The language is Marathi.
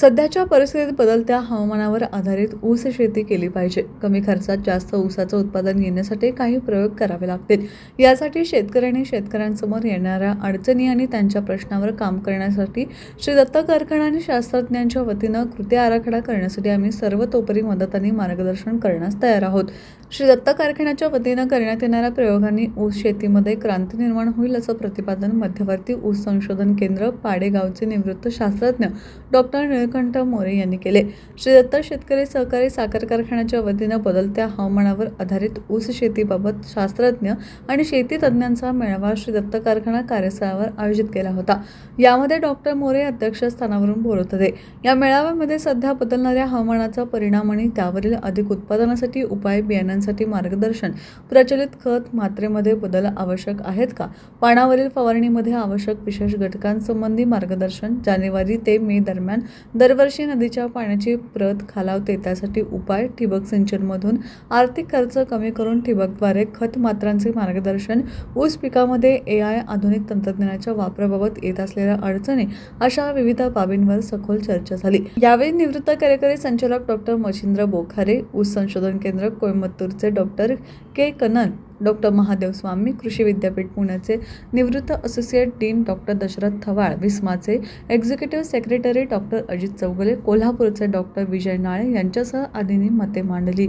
सध्याच्या परिस्थितीत बदलत्या हवामानावर आधारित ऊस शेती केली पाहिजे. कमी खर्चात जास्त ऊसाचं उत्पादन घेण्यासाठी काही प्रयोग करावे लागतील. यासाठी शेतकऱ्यांनी शेतकऱ्यांसमोर येणाऱ्या अडचणी आणि त्यांच्या प्रश्नावर काम करण्यासाठी श्री दत्त कारखाना आणि शास्त्रज्ञांच्या वतीनं कृती आराखडा करण्यासाठी आम्ही सर्वतोपरी मदत आणि मार्गदर्शन करण्यास तयार आहोत. श्री दत्त कारखान्याच्या वतीनं करण्यात येणाऱ्या प्रयोगांनी ऊस शेतीमध्ये क्रांती निर्माण होईल असं प्रतिपादन मध्यवर्ती ऊस संशोधन केंद्र पाडेगावचे निवृत्त शास्त्रज्ञ डॉक्टर निळकंठ मोरे यांनी केले. श्री दत्ता शेतकरी सहकारी साखर कारखान्याच्या वतीनं बदलत्या हवामानावर आधारित ऊस शेतीबाबत शास्त्रज्ञ आणि शेती तज्ज्ञांचा मेळावा श्री दत्त कारखाना कार्यस्थळावर आयोजित केला होता. यामध्ये डॉक्टर मोरे अध्यक्षस्थानावरून बोलत होते. या मेळाव्यामध्ये सध्या बदलणाऱ्या हवामानाचा परिणाम आणि त्यावरील अधिक उत्पादनासाठी उपाय बियाणांसाठी मार्गदर्शन प्रचलित खत मात्रेमध्ये बदल आवश्यक आहेत का? पानावरील फवारणीमध्ये आवश्यक विशेष घटकांसंबंधी मार्गदर्शन जानेवारी ते मे दरम्यान दरवर्षी नदीच्या पाण्याची प्रत खालावते. त्यासाठी उपाय ठिबक सिंचनमधून आर्थिक खर्च कमी करून ठिबकद्वारे खत मात्रांचे मार्गदर्शन ऊस पिकामध्ये ए आय आधुनिक तंत्रज्ञानाच्या वापराबाबत येत असलेल्या अडचणी अशा विविध बाबींवर सखोल चर्चा झाली. यावेळी निवृत्त कार्यकारी संचालक डॉक्टर मच्छिंद्र बोखारे ऊस संशोधन केंद्र कोइंबतूरचे doctor K Kannan doctor Mahadev Swami कृषी विद्यापीठ पुण्याचे निवृत्त associate dean doctor Dasharath Thawal विस्माचे executive secretary doctor Ajit Chougule कोल्हापूरचे डॉक्टर विजय नाळे यांच्यासह आदींनी मते मांडली.